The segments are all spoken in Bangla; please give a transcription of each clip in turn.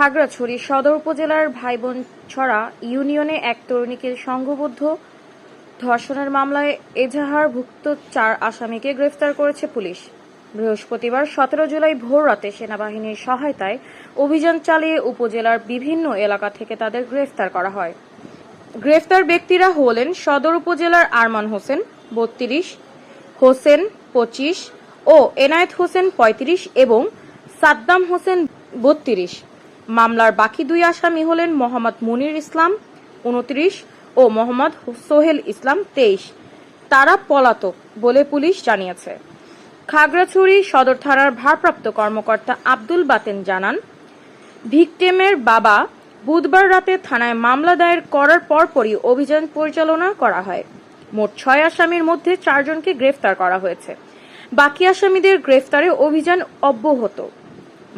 খাগড়াছড়ি সদর উপজেলার ভাইবোন ছড়া ইউনিয়নে এক তরুণীকে সংঘবদ্ধ ধর্ষণের মামলায় এজাহারভুক্ত চার আসামিকে গ্রেফতার করেছে পুলিশ। বৃহস্পতিবার সতেরো জুলাই ভোর রাতে সেনাবাহিনীর সহায়তায় অভিযান চালিয়ে উপজেলার বিভিন্ন এলাকা থেকে তাদের গ্রেফতার করা হয়। গ্রেফতার ব্যক্তিরা হলেন সদর উপজেলার আরমান হোসেন, বত্রিশ, হোসেন, পঁচিশ ও এনায়েত হোসেন পঁয়ত্রিশ এবং সাদ্দাম হোসেন বত্রিশ। মামলার বাকি দুই আসামি হলেন মোহাম্মদ মুনির ইসলাম, উনত্রিশ, ও মোহাম্মদ সোহেল ইসলাম, তেইশ। তারা পলাতক বলে পুলিশ জানিয়েছে। খাগড়াছড়ি সদর থানার ভারপ্রাপ্ত কর্মকর্তা আব্দুল বাতেন জানান, ভিকটিমের বাবা বুধবার রাতে থানায় মামলা দায়ের করার পরপরই অভিযান পরিচালনা করা হয়। মোট ছয় আসামির মধ্যে চারজনকে গ্রেফতার করা হয়েছে। বাকি আসামিদের গ্রেফতারে অভিযান অব্যাহত।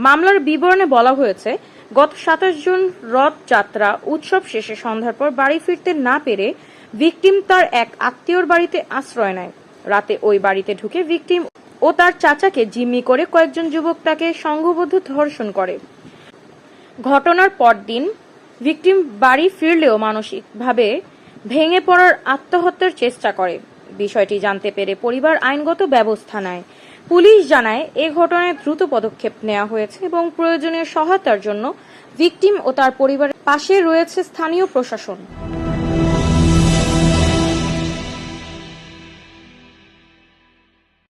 মামলার বিবরণে বলা হয়েছে, গত সাতাশ জুন রথযাত্রা উৎসব শেষে সন্ধ্যার পর বাড়ি ফিরতে না পেরে ভিকটিম তার এক আত্মীয়র বাড়িতে আশ্রয় নেয়। রাতে ওই বাড়িতে ঢুকে ভিকটিম ও তার চাচাকে জিম্মি করে কয়েকজন যুবক তাকে সংঘবদ্ধ ধর্ষণ করে। ঘটনার পরদিন ভিকটিম বাড়ি ফিরলেও মানসিকভাবে ভেঙে পড়ার আত্মহত্যার চেষ্টা করে। বিষয়টি জানতে পেরে পরিবার আইনগত ব্যবস্থা নেয়। পুলিশ জানায়, এ ঘটনায় দ্রুত পদক্ষেপ নেওয়া হয়েছে এবং প্রয়োজনীয় সহায়তার জন্য ভিকটিম ও তার পরিবারের পাশে রয়েছে স্থানীয় প্রশাসন।